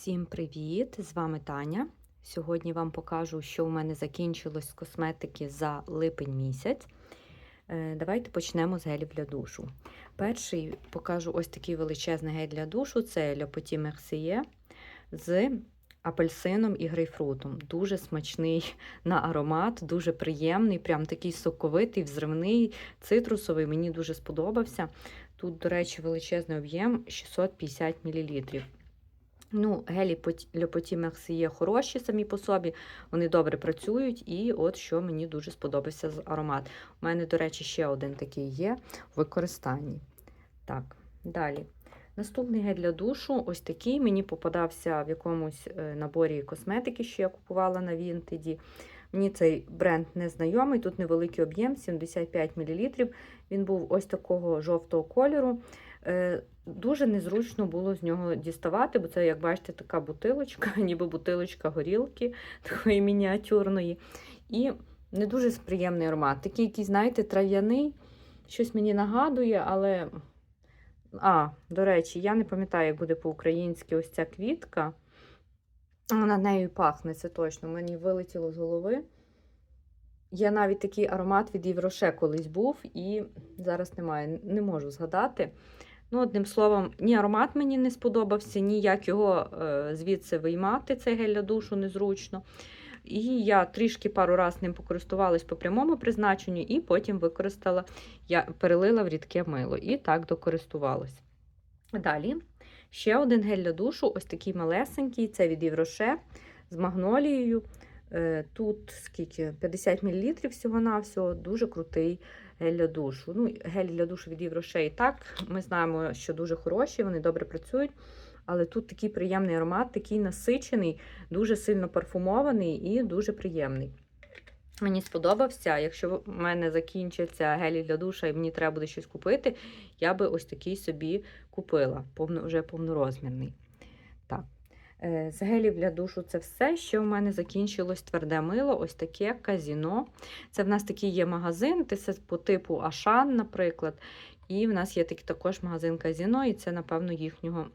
Всім привіт! З вами Таня. Сьогодні вам покажу, що у мене закінчилось з косметики за липень місяць. Е, Давайте почнемо з гелів для душу. Перший покажу ось такий величезний гель для душу це Le Mercier з апельсином і грейпфрутом. Дуже смачний на аромат, дуже приємний, прям такий соковитий, взривний, цитрусовий. Мені дуже сподобався. Тут, до речі, величезний об'єм 650 мл. Ну, гелі Petit Mercier хороші самі по собі, вони добре працюють, і от що мені дуже сподобався з аромат. У мене, до речі, ще один такий є в використанні. Так, далі. Наступний гель для душу, ось такий. Мені попадався в якомусь е, наборі косметики, що я купувала на Вінтеді. Мені цей бренд незнайомий, тут невеликий об'єм, 75 мл. Він був ось такого жовтого кольору. Дуже незручно було з нього діставати, бо це, як бачите, така бутилочка, ніби бутилочка горілки, такої мініатюрної. І не дуже приємний аромат. Такий, який, знаєте, трав'яний, щось мені нагадує, але. А, до речі, я не пам'ятаю, як буде по-українськи ось ця квітка. Вона нею пахне, це точно. Мені вилетіло з голови. Є навіть такий аромат від Євроше колись був, і зараз немає, не можу згадати. Ну, одним словом, ні аромат мені не сподобався, ні як його е, звідси виймати, цей гель для душу незручно. І я трішки пару разів ним покористувалась по прямому призначенню, і потім використала, я перелила в рідке мило і так докористувалась. Далі ще один гель для душу, ось такий малесенький, це від Євроше з магнолією. Е, Тут скільки 50 мл всього-навсього, дуже крутий гель для душу. Ну, Гель для душу від Євроше і так. Ми знаємо, що дуже хороші, вони добре працюють. Але тут такий приємний аромат, такий насичений, дуже сильно парфумований і дуже приємний. Мені сподобався. Якщо в мене закінчаться гелі для душа і мені треба буде щось купити, я би ось такий собі купила, повно, вже повнорозмірний. Е, З гелів для душу це все. Ще в мене закінчилось тверде мило, ось таке казіно. Це в нас такий є магазин, це по типу Ашан, наприклад. І в нас є також магазин казіно, і це, напевно, їхнього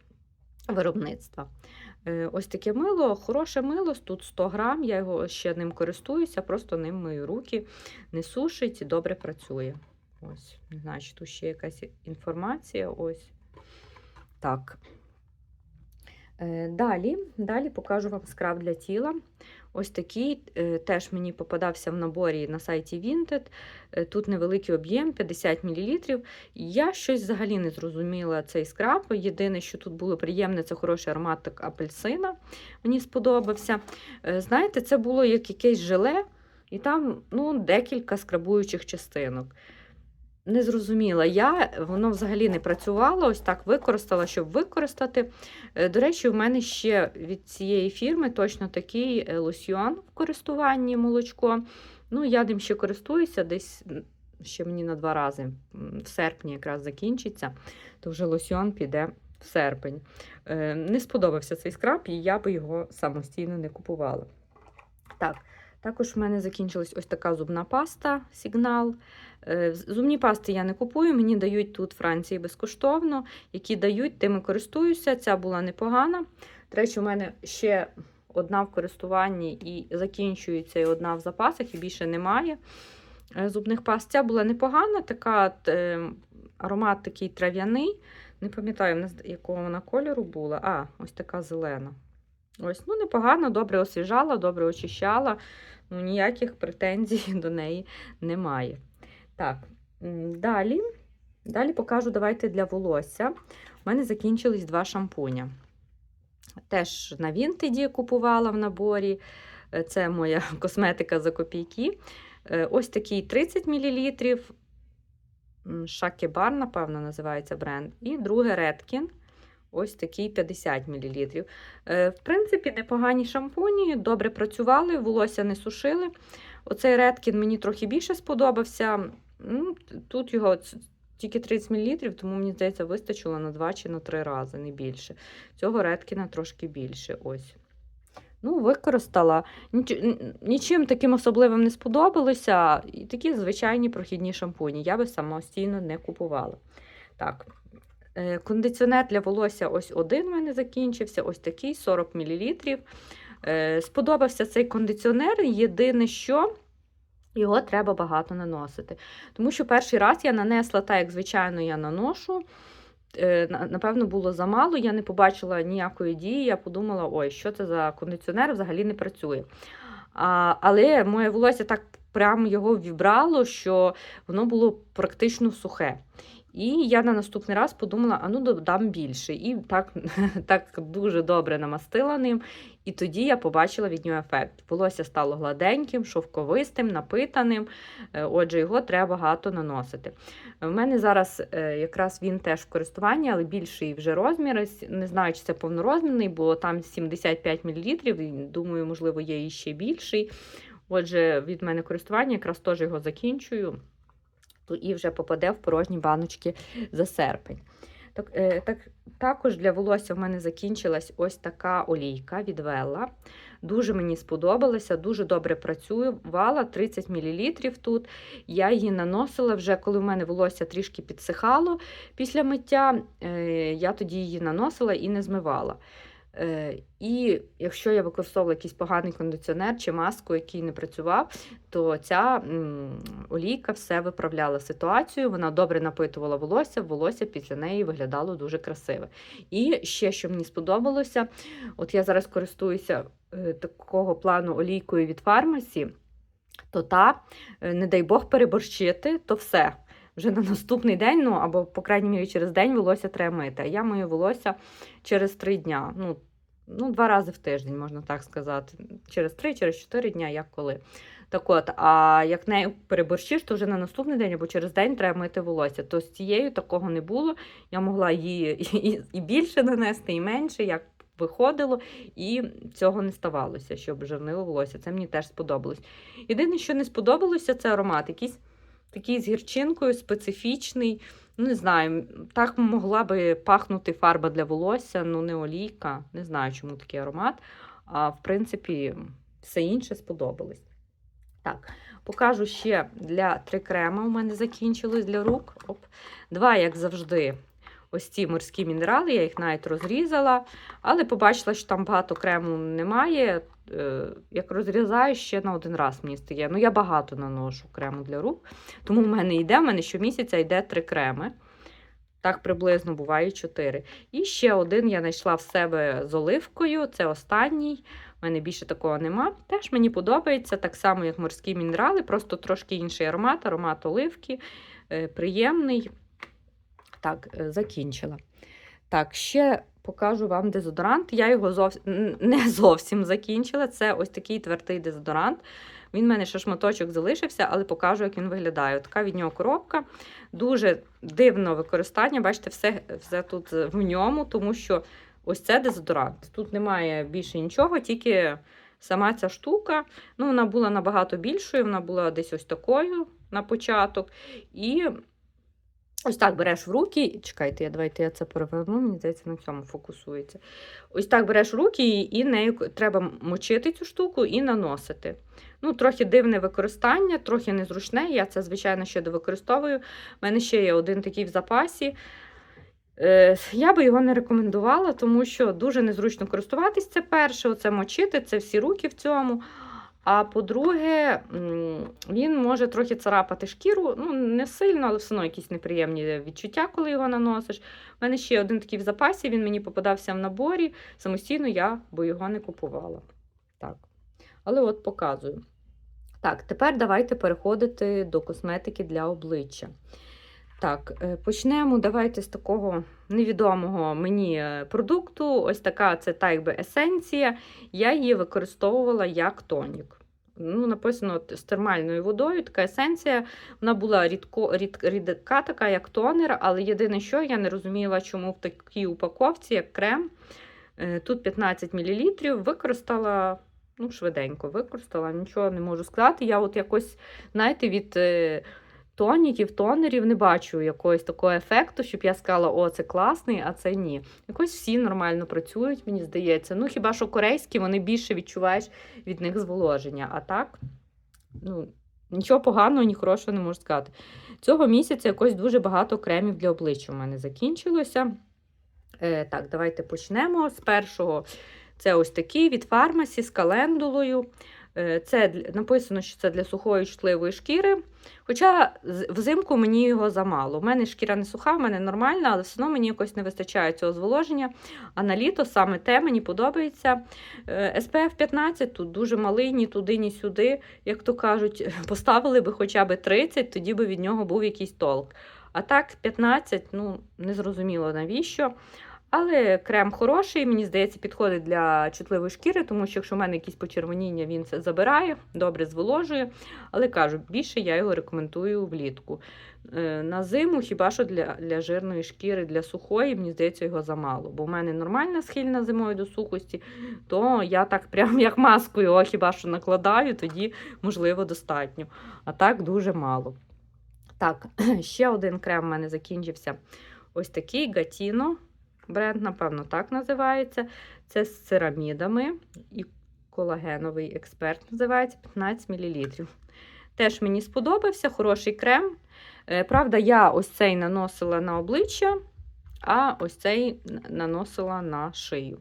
виробництва. Е, Ось таке мило, хороше мило, тут 100 грам, я його ще ним користуюся, просто ним мию руки, не сушить і добре працює. Ось, не знаю, чи тут ще якась інформація. Ось так. Е, Далі, далі покажу вам скраб для тіла. Ось такий е, теж мені попадався в наборі на сайті Vinted. Е, Тут невеликий об'єм 50 мл. Я щось взагалі не зрозуміла цей скраб. Єдине, що тут було приємне, це хороший аромат апельсина. Мені сподобався. Знаєте, це було як якесь желе, і там ну, декілька скрабуючих частинок. Не зрозуміла я, воно взагалі не працювало, ось так використала, щоб використати. Е, До речі, в мене ще від цієї фірми точно такий е, лосьйон в користуванні молочко. Ну, я ним ще користуюся, десь ще мені на два рази. В серпні якраз закінчиться, то вже лосьйон піде в серпень. Е, Не сподобався цей скраб, і я би його самостійно не купувала. Так, також в мене закінчилась ось така зубна паста сигнал. Е, Зубні пасти я не купую, мені дають тут Франції безкоштовно. Які дають, тими користуюся. Ця була непогана. До речі, у мене ще одна в користуванні і закінчується, і одна в запасах, і більше немає е, зубних паст. Ця була непогана, така е, аромат такий трав'яний. Не пам'ятаю, якого вона кольору була. А, ось така зелена. Ось, ну непогано, добре освіжала, добре очищала. Ну, ніяких претензій до неї немає. Так, далі. Далі покажу, давайте для волосся. У мене закінчились два шампуня. Теж на Вінтеді купувала в наборі. Е, Це моя косметика за копійки. Е, Ось такий 30 мл. Шакебар, напевно, називається бренд. І друге Redkin. Ось такий 50 мл. В принципі, непогані шампуні, добре працювали, волосся не сушили. Оцей Redkin мені трохи більше сподобався. Тут його тільки 30 мл, тому мені здається, вистачило на 2 чи на 3 рази, не більше. Цього Redkin трошки більше. Ось. Ну, використала. Ніч... Нічим таким особливим не сподобалося. І такі звичайні прохідні шампуні. Я би самостійно не купувала. Так, Е, Кондиціонер для волосся ось один в мене закінчився, ось такий 40 мл. Е, Сподобався цей кондиціонер. Єдине, що його треба багато наносити. Тому що перший раз я нанесла так, як звичайно я наношу. Е, Напевно, було замало, я не побачила ніякої дії. Я подумала, ой, що це за кондиціонер взагалі не працює. А, але моє волосся так прямо його вібрало, що воно було практично сухе. І я на наступний раз подумала, а ну додам більше. І так, так дуже добре намастила ним. І тоді я побачила від нього ефект. Волосся стало гладеньким, шовковистим, напитаним. Е, Отже, його треба багато наносити. В мене зараз е, якраз він теж в користуванні, але більший вже розмір. Не знаю, чи це повнорозмірний, бо там 75 мл. Думаю, можливо, є і ще більший. Отже, від мене користування якраз теж його закінчую і вже попаде в порожні баночки за серпень. Так, е, так, також для волосся в мене закінчилась ось така олійка від Вела. Дуже мені сподобалася, дуже добре працювала, 30 мл тут. Я її наносила вже, коли в мене волосся трішки підсихало після миття. Е, я тоді її наносила і не змивала. Е, І якщо я використовувала якийсь поганий кондиціонер чи маску, який не працював, то ця олійка все виправляла ситуацію. Вона добре напитувала волосся, волосся після неї виглядало дуже красиве. І ще, що мені сподобалося, от я зараз користуюся е, такого плану олійкою від фармасі, то та, е, не дай Бог, переборщити, то все. Вже на наступний день, ну або, по крайній мірі, через день волосся треба мити. А я мию волосся через три дня. Ну, ну, два рази в тиждень, можна так сказати. Через три, через чотири дня, як коли. Так от, а як нею переборщиш, то вже на наступний день або через день треба мити волосся. То з цією такого не було. Я могла її і, і більше нанести, і менше, як виходило, і цього не ставалося, щоб жирнило волосся. Це мені теж сподобалось. Єдине, що не сподобалося, це аромат. Якийсь такий з гірчинкою, специфічний. Ну, не знаю, так могла би пахнути фарба для волосся, ну не олійка. Не знаю, чому такий аромат. А в принципі, все інше сподобалось. Так, покажу ще для три крема. У мене закінчилось для рук. Оп. Два, як завжди, ось ці морські мінерали, я їх навіть розрізала, але побачила, що там багато крему немає. Е, Як розрізаю, ще на один раз мені стає. Ну, я багато наношу крему для рук, тому в мене йде, в мене щомісяця йде три креми. Так приблизно буває чотири. І ще один я знайшла в себе з оливкою. Це останній. У мене більше такого нема. Теж мені подобається, так само, як морські мінерали, просто трошки інший аромат, аромат оливки. е, Приємний. Так, е, закінчила. Так, ще покажу вам дезодорант. Я його зовсім не зовсім закінчила. Це ось такий твердий дезодорант. Він в мене ще шматочок залишився, але покажу, як він виглядає. Така від нього коробка. Дуже дивне використання. Бачите, все, все тут в ньому, тому що ось це дезодорант. Тут немає більше нічого, тільки сама ця штука. Ну, вона була набагато більшою, вона була десь ось такою на початок. І ось так береш в руки. Чекайте, я давайте я це переверну, мені здається, на цьому фокусується. Ось так береш в руки, і нею треба мочити цю штуку і наносити. Ну, трохи дивне використання, трохи незручне. Я це, звичайно, ще довикористовую. У мене ще є один такий в запасі. Е, Я би його не рекомендувала, тому що дуже незручно користуватись. Це перше, оце мочити, це всі руки в цьому. А по-друге, він може трохи царапати шкіру. Ну, не сильно, але все одно якісь неприємні відчуття, коли його наносиш. У мене ще один такий в запасі, він мені попадався в наборі. Самостійно я би його не купувала. Так. Але от показую. Так, тепер давайте переходити до косметики для обличчя. Так, е, почнемо давайте з такого невідомого мені е, продукту. Ось така це та якби есенція. Я її використовувала як тонік. Ну, Написано з термальною водою, така есенція. Вона була рідко, рід, рідка, така, як тонер, але єдине, що я не розуміла, чому в такій упаковці, як крем, е, тут 15 мл, використала ну, швиденько, використала, нічого не можу сказати. Я от якось, знаєте, від. Тоніків, тонерів не бачу якогось такого ефекту, щоб я сказала, о, це класний, а це ні. Якось всі нормально працюють, мені здається. Ну, хіба що корейські, вони більше відчуваєш від них зволоження. А так, ну, нічого поганого, ні хорошого не можу сказати. Цього місяця якось дуже багато кремів для обличчя у мене закінчилося. Е, так, давайте почнемо. З першого це ось такий від фармасі з календулою. Е, Це написано, що це для сухої чутливої шкіри. Хоча взимку мені його замало. У мене шкіра не суха, в мене нормальна, але все одно мені якось не вистачає цього зволоження. А на літо саме те мені подобається. Е, SPF 15 тут дуже малий, ні туди, ні сюди. Як то кажуть, поставили би хоча б 30, тоді би від нього був якийсь толк. А так, 15, ну, не зрозуміло навіщо. Але крем хороший, мені здається, підходить для чутливої шкіри, тому що якщо в мене якісь почервоніння, він це забирає, добре зволожує. Але кажу, більше я його рекомендую влітку. Е, На зиму, хіба що для, для жирної шкіри, для сухої, мені здається, його замало. Бо в мене нормальна схильна зимою до сухості, то я так прям як маску його хіба що накладаю, тоді, можливо, достатньо. А так дуже мало. Так, ще один крем в мене закінчився. Ось такий Гатіно. Бренд, напевно, так називається. Це з церамідами і колагеновий експерт називається 15 мл. Теж мені сподобався, хороший крем. Е, Правда, я ось цей наносила на обличчя, а ось цей наносила на шию.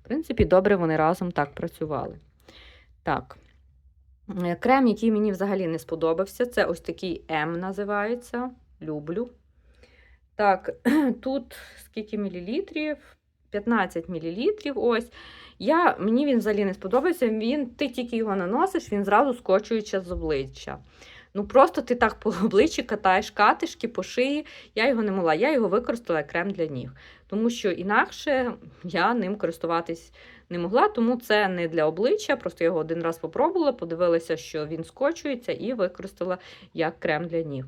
В принципі, добре вони разом так працювали. Так. Е, Крем, який мені взагалі не сподобався, це ось такий М називається. Люблю. Так, тут скільки мілілітрів? 15 мілілітрів. Ось. Я, мені він взагалі не сподобався. Він, ти тільки його наносиш, він зразу скочується з обличчя. Ну просто ти так по обличчі катаєш катишки по шиї. Я його не могла. Я його використала як крем для ніг. Тому що інакше я ним користуватись не могла, тому це не для обличчя. Просто його один раз попробувала, подивилася, що він скочується, і використала як крем для ніг.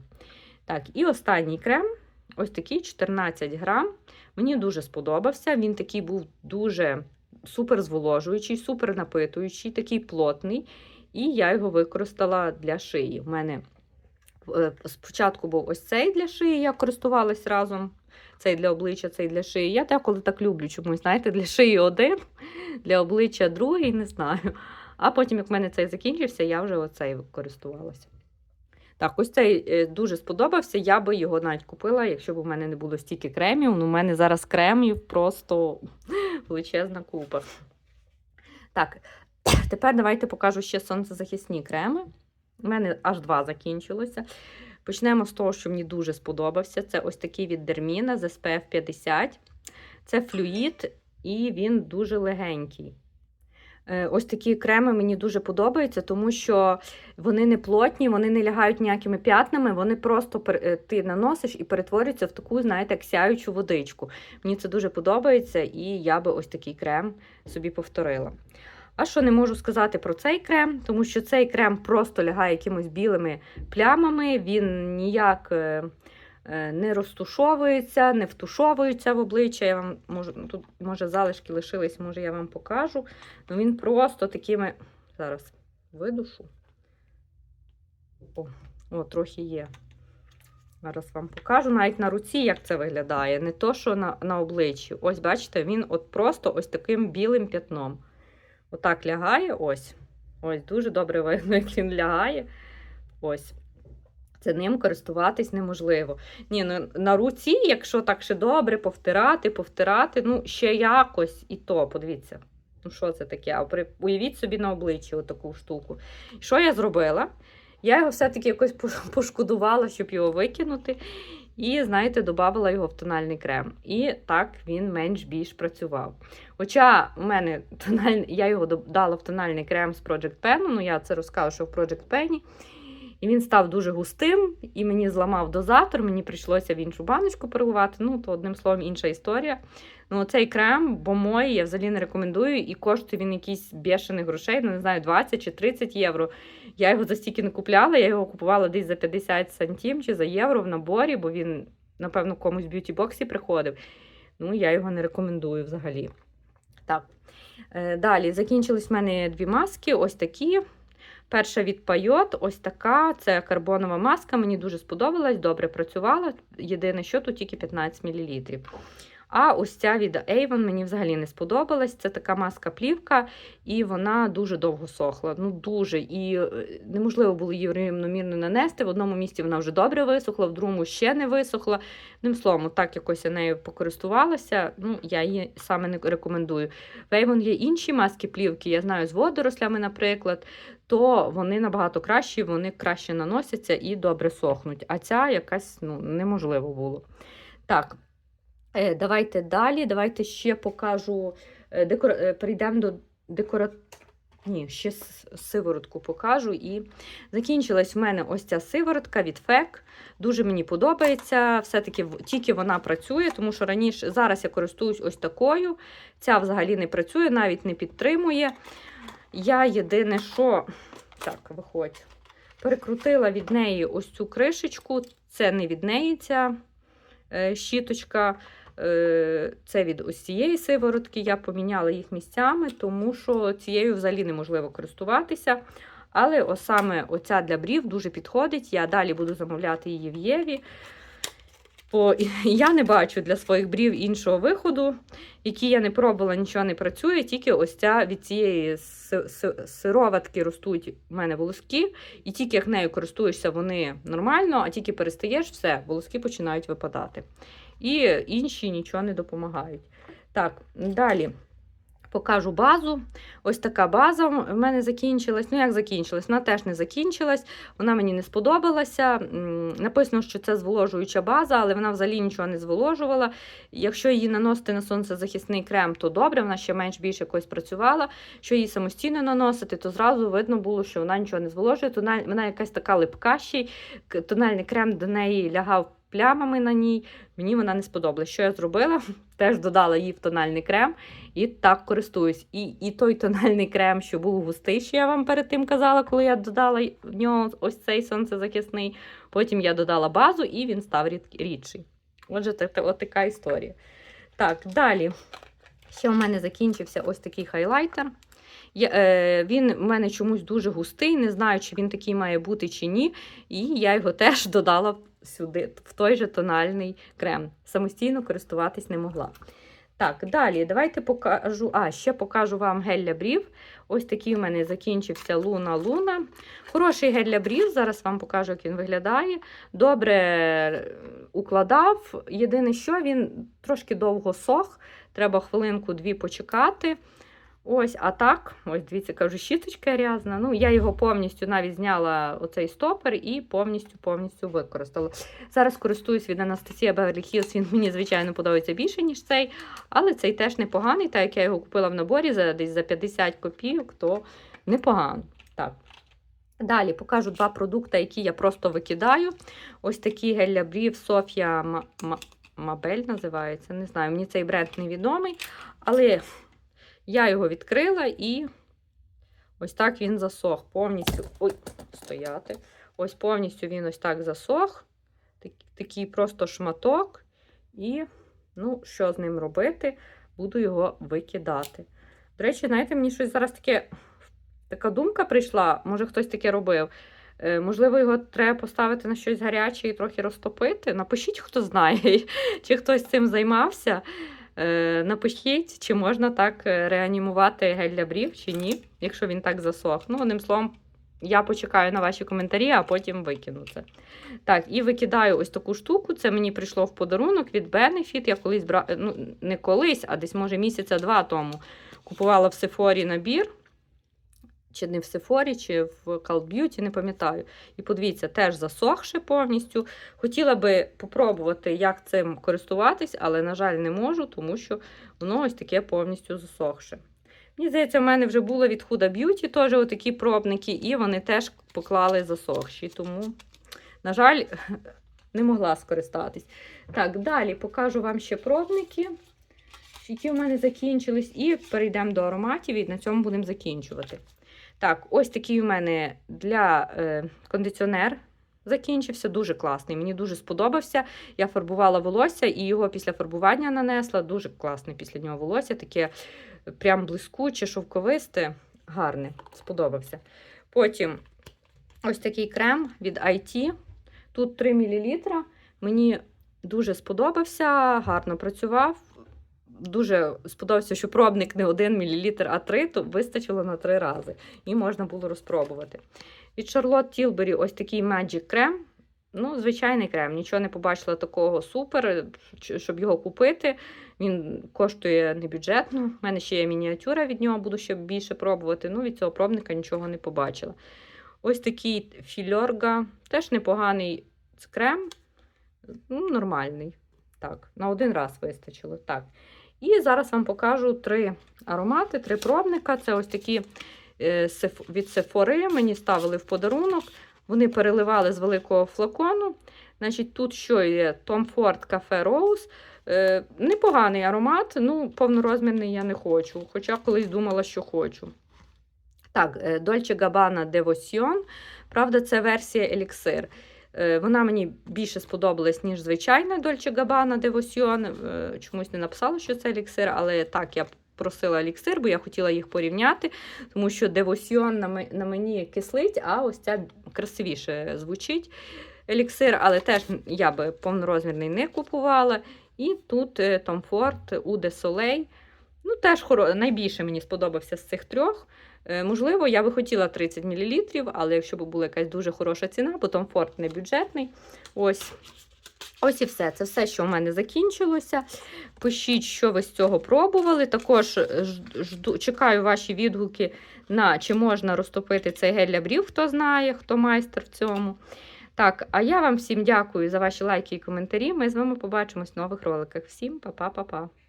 Так, і останній крем ось такий 14 грам. Мені дуже сподобався. Він такий був дуже супер зволожуючий, супер напитуючий, такий плотний. І я його використала для шиї. У мене е, спочатку був ось цей для шиї, я користувалась разом. Цей для обличчя, цей для шиї. Я деколи так люблю чомусь, знаєте, для шиї один, для обличчя другий, не знаю. А потім, як в мене цей закінчився, я вже оцей користувалася. Так, ось цей е, дуже сподобався. Я би його навіть купила, якщо б у мене не було стільки кремів. Ну, у мене зараз кремів просто величезна купа. Так, тепер давайте покажу ще сонцезахисні креми. У мене аж два закінчилося. Почнемо з того, що мені дуже сподобався. Це ось такий від Дерміна з SPF 50. Це флюїд, і він дуже легенький. Е, Ось такі креми мені дуже подобаються, тому що вони не плотні, вони не лягають ніякими п'ятнами, вони просто е, ти наносиш і перетворюються в таку, знаєте, як сяючу водичку. Мені це дуже подобається, і я би ось такий крем собі повторила. А що не можу сказати про цей крем, тому що цей крем просто лягає якимось білими плямами, він ніяк е, не розтушовується, не втушовується в обличчя. Я вам можу, ну, тут, може, залишки лишились, може, я вам покажу. Ну, він просто такими. Зараз видушу. О, о, трохи є. Зараз вам покажу навіть на руці, як це виглядає. Не то, що на, на обличчі. Ось, бачите, він от просто ось таким білим п'ятном. Отак лягає, ось. Ось, дуже добре видно, як він лягає. Ось. Це ним користуватись неможливо. Ні, ну, на руці, якщо так ще добре, повтирати, повтирати, ну, ще якось і то, подивіться. Ну, що це таке? А уявіть собі на обличчі отаку штуку. Що я зробила? Я його все-таки якось пошкодувала, щоб його викинути. І, знаєте, додавала його в тональний крем. І так він менш-більш працював. Хоча у мене тональний, я його додала в тональний крем з Project Pen, ну я це розказую, що в Project Pen. І він став дуже густим, і мені зламав дозатор, мені прийшлося в іншу баночку переливати. Ну, то одним словом, інша історія. Ну, цей крем, бо мой, я взагалі не рекомендую, і коштує він якийсь бешених грошей, ну не знаю, 20 чи 30 євро. Я його за стільки не купляла, я його купувала десь за 50 сантим чи за євро в наборі, бо він, напевно, комусь в б'юті-боксі приходив. Ну, я його не рекомендую взагалі. Так. Е, Далі закінчились в мене дві маски, ось такі. Перша від Пайот, ось така. Це карбонова маска. Мені дуже сподобалась, добре працювала. Єдине, що тут тільки 15 мл. А ось ця від Avon мені взагалі не сподобалась. Це така маска плівка, і вона дуже довго сохла. Ну дуже. І е, неможливо було її рівномірно нанести. В одному місці вона вже добре висохла, в другому ще не висохла. Ним словом, так якось я нею покористувалася. Ну, я її саме не рекомендую. В Avon є інші маски плівки, я знаю з водорослями, наприклад, то вони набагато кращі, вони краще наносяться і добре сохнуть. А ця якась ну, неможливо було. Так, е, давайте далі. Давайте ще покажу. е, Декор... е, Перейдемо до декора... Ні, ще сиворотку покажу. І закінчилась в мене ось ця сиворотка від FEC. Дуже мені подобається. Все-таки тільки вона працює, тому що раніше зараз я користуюсь ось такою. Ця взагалі не працює, навіть не підтримує. Я єдине, що так, виходь. Перекрутила від неї ось цю кришечку. Це не від неї ця е, щіточка. Е, Це від ось цієї сиворотки. Я поміняла їх місцями, тому що цією взагалі неможливо користуватися. Але ось саме оця для брів дуже підходить. Я далі буду замовляти її в Єві. Бо я не бачу для своїх брів іншого виходу, які я не пробувала, нічого не працює, тільки ось ця від цієї си- си- сироватки ростуть в мене волоски, і тільки як нею користуєшся, вони нормально, а тільки перестаєш, все, волоски починають випадати. І інші нічого не допомагають. Так, далі. Покажу базу. Ось така база в мене закінчилась. Ну, як закінчилась? Вона теж не закінчилась. Вона мені не сподобалася. Написано, що це зволожуюча база, але вона взагалі нічого не зволожувала. Якщо її наносити на сонцезахисний крем, то добре, вона ще менш більше якось працювала. Що її самостійно наносити, то зразу видно було, що вона нічого не зволожує. Вона якась така липка ще й тональний крем до неї лягав плямами на ній. Мені вона не сподобалась. Що я зробила? Теж додала її в тональний крем і так користуюсь. І, і той тональний крем, що був густий, що я вам перед тим казала, коли я додала в нього ось цей сонцезахисний. Потім я додала базу і він став рідший. Отже, так, от така історія. Так, далі. Ще у мене закінчився ось такий хайлайтер. Я, е, він у мене чомусь дуже густий, не знаю, чи він такий має бути чи ні. І я його теж додала сюди, в той же тональний крем. Самостійно користуватись не могла. Так, далі давайте покажу. А, ще покажу вам гель для брів. Ось такий у мене закінчився Луна Луна. Хороший гель для брів. Зараз вам покажу, як він виглядає. Добре е, укладав. Єдине, що він трошки довго сох. Треба хвилинку-дві почекати. Ось, а так, ось дивіться, кажу, щіточка рязна. Ну, я його повністю навіть зняла оцей стопер і повністю повністю використала. Зараз користуюсь від Анастасія Beverly Hills, Він мені, звичайно, подобається більше, ніж цей. Але цей теж непоганий. Так як я його купила в наборі за десь за 50 копійок, то непогано. Так. Далі покажу два продукти, які я просто викидаю. Ось такий гель для брів Софія Ма- Ма- Мабель називається. Не знаю, мені цей бренд невідомий. Але я його відкрила і ось так він засох. Повністю. Ой, стояти. Ось повністю він ось так засох. Так- Такий просто шматок. І, ну, що з ним робити? Буду його викидати. До речі, знаєте, мені щось зараз таке. Така думка прийшла, може хтось таке робив. Е, Можливо, його треба поставити на щось гаряче і трохи розтопити. Напишіть, хто знає, чи хтось цим займався. Е, Напишіть, чи можна так е, реанімувати гель для брів, чи ні, якщо він так засох. Ну, одним словом, я почекаю на ваші коментарі, а потім викину це. Так, і викидаю ось таку штуку. Це мені прийшло в подарунок від Benefit. Я колись брала, ну не колись, а десь, може, місяця два тому купувала в Сефорі набір. Чи не в Сефорі, чи в Call Beauty, не пам'ятаю. І подивіться, теж засохше повністю. Хотіла би попробувати, як цим користуватись, але, на жаль, не можу, тому що воно ось таке повністю засохше. Мені здається, в мене вже було від Huda Beauty теж отакі пробники, і вони теж поклали засохші. Тому, на жаль, не могла скористатись. Так, далі покажу вам ще пробники, які у мене закінчились, і перейдемо до ароматів, і на цьому будемо закінчувати. Так, ось такий у мене для е, кондиціонер закінчився. Дуже класний. Мені дуже сподобався. Я фарбувала волосся і його після фарбування нанесла. Дуже класне після нього волосся, таке прям блискуче, шовковисте, гарне. Сподобався. Потім ось такий крем від IT. Тут 3 мл. Мені дуже сподобався, гарно працював. Дуже сподобався, що пробник не 1 мл, а 3, то вистачило на 3 рази. І можна було розпробувати. Від Charlotte Tilbury ось такий Magic крем. Ну, звичайний крем, нічого не побачила такого супер, щоб його купити. Він коштує небюджетно. У мене ще є мініатюра від нього, буду ще більше пробувати. Ну, від цього пробника нічого не побачила. Ось такий фільорга, теж непоганий крем. Ну, нормальний. Так, на один раз вистачило. Так. І зараз вам покажу три аромати, три пробника. Це ось такі е, від Сефори. Мені ставили в подарунок. Вони переливали з великого флакону. Значить, тут що є? Tom Ford Cafe Rose. Непоганий аромат, ну, повнорозмірний я не хочу, хоча колись думала, що хочу. Так, е, Dolce Gabbana Devotion. Правда, це версія еліксир. Е, Вона мені більше сподобалась, ніж звичайна Dolce Gabbana Devotion. Е, Чомусь не написала, що це еліксир, але так, я просила еліксир, бо я хотіла їх порівняти, тому що Devotion на мені кислить, а ось ця красивіше звучить. Еліксир, але теж я би повнорозмірний не купувала. І тут е, Tom Ford Eau Soleil. Ну, теж хоро... найбільше мені сподобався з цих трьох. Е, Можливо, я би хотіла 30 мл, але якщо б була якась дуже хороша ціна, бо Ford не бюджетний. Ось. Ось і все. Це все, що у мене закінчилося. Пишіть, що ви з цього пробували. Також е, жду, чекаю ваші відгуки на чи можна розтопити цей гель для брів, хто знає, хто майстер в цьому. Так, а я вам всім дякую за ваші лайки і коментарі. Ми з вами побачимось в нових роликах. Всім па-па-па-па.